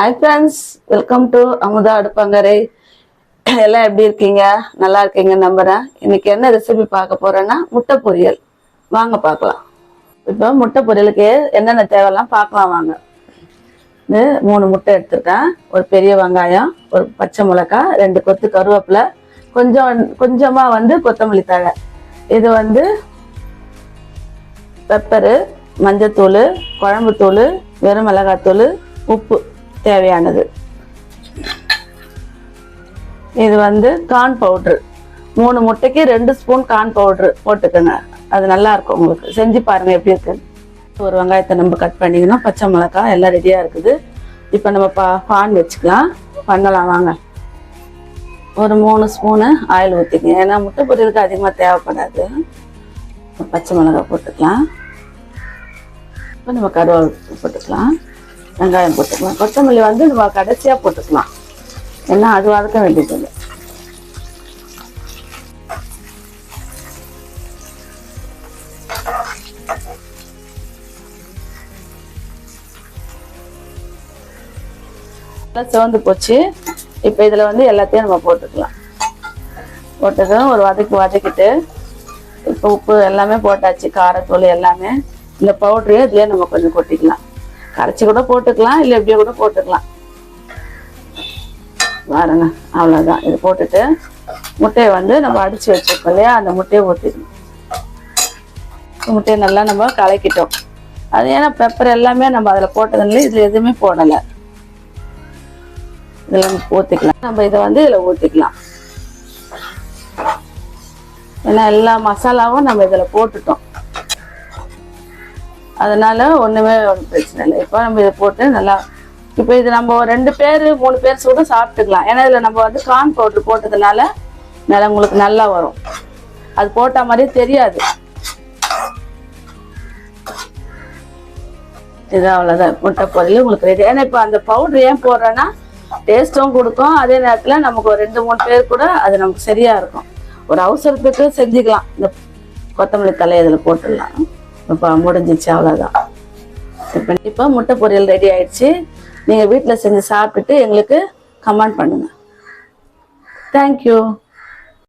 Hi friends welcome to Amutha அடுப்பங்கரை. எல்லாம் எப்படி இருக்கீங்க? நல்லா இருக்கீங்க நம்புகிறேன் இன்னைக்கு என்ன ரெசிபி பார்க்க போகிறேன்னா முட்டை பொரியல். வாங்க பார்க்கலாம். இப்போ முட்டை பொரியலுக்கு என்னென்ன தேவைலாம் பார்க்கலாம் வாங்க. இது மூணு முட்டை எடுத்துருக்கேன் ஒரு பெரிய வெங்காயம் ஒரு பச்சை மிளகாய் ரெண்டு கொத்து கருவேப்பிலை கொஞ்சம் கொஞ்சமாக வந்து கொத்தமல்லி தழை. இது வந்து பெப்பரு மஞ்சத்தூள் குழம்புத்தூள் வெறும் மிளகாத்தூள் உப்பு. தேவையானது. இது வந்து கார்ன் பவுட்ரு மூணு முட்டைக்கு ரெண்டு ஸ்பூன் கார்ன் பவுட்ரு போட்டுக்கோங்க. அது நல்லா இருக்கும் உங்களுக்கு. செஞ்சு பாருங்க எப்படி இருக்குன்னு ஒரு வெங்காயத்தை நம்ம கட் பண்ணிக்கணும். பச்சை மிளகாய் எல்லாம் ரெடியாக இருக்குது. இப்போ நம்ம பா பான் வச்சுக்கலாம். பண்ணலாம் வாங்க. ஒரு மூணு ஸ்பூனு ஆயில் ஊற்றிக்கங்க ஏன்னா முட்டை பொரியலுக்கு அதிகமாக தேவைப்படாது. பச்சை மிளகாய் போட்டுக்கலாம். இப்போ நம்ம கருவாள் போட்டுக்கலாம். வெங்காயம் போட்டுக்கலாம். கொத்தமல்லி வந்து நம்ம கடைசியாக போட்டுக்கலாம். ஏன்னா அது வதக்க வேண்டியதில்லை. இல்லை சிவந்து போச்சு. இப்போ இதில் வந்து எல்லாத்தையும் நம்ம போட்டுக்கலாம். போட்டதும் ஒரு வதக்கி வதக்கிட்டு இப்போ உப்பு எல்லாமே போட்டாச்சு. காரத்தூள் எல்லாமே. இந்த பவுட்ரையும் இதுலேயே நம்ம கொஞ்சம் கொட்டிக்கலாம். கரைச்சி கூட போட்டுக்கலாம் இல்லை எப்படியோ கூட போட்டுக்கலாம். பாருங்க அவ்வளோதான் இது போட்டுட்டு முட்டையை வந்து நம்ம அடிச்சு வச்சிருக்கோம் இல்லையா? அந்த முட்டையை ஊற்றிக்கணும் முட்டையை நல்லா நம்ம கலக்கிட்டோம். அது ஏன்னா பெப்பர் எல்லாமே நம்ம அதில் போட்டதுனால இதில் எதுவுமே போடலை. இதில் ஊற்றிக்கலாம் நம்ம இதை வந்து இதில் ஊற்றிக்கலாம் ஏன்னா எல்லா மசாலாவும் நம்ம இதில் போட்டுட்டோம். அதனால ஒன்றுமே ஒன்றும் பிரச்சனை இல்லை. இப்போ நம்ம இதை போட்டு நல்லா இப்போ இது நம்ம ஒரு ரெண்டு பேர் மூணு பேர் கூட சாப்பிட்டுக்கலாம். ஏன்னா இதில் நம்ம வந்து கார்ன் பவுட்ரு போட்டதுனால நல்லா உங்களுக்கு நல்லா வரும். அது போட்ட மாதிரியே தெரியாது. இது அவ்வளோதான் முட்டை பொரியல் உங்களுக்கு ரெடி ஏன்னா இப்போ அந்த பவுட்ரு ஏன் போடுறேன்னா டேஸ்ட்டும் கொடுக்கும். அதே நேரத்தில் நமக்கு ஒரு ரெண்டு மூணு பேர் கூட அது நமக்கு சரியாக இருக்கும். ஒரு அவசரத்துக்கு செஞ்சுக்கலாம். இந்த கொத்தமல்லி தலை இதில் போட்டுடலாம். இப்போ முடிஞ்சிச்சு அவ்வளோதான் இப்போ இப்போ முட்டை பொரியல் ரெடி ஆயிடுச்சு. நீங்கள் வீட்டில் செஞ்சு சாப்பிட்டுட்டு எங்களுக்கு கமெண்ட் பண்ணுங்கள் தேங்க்யூ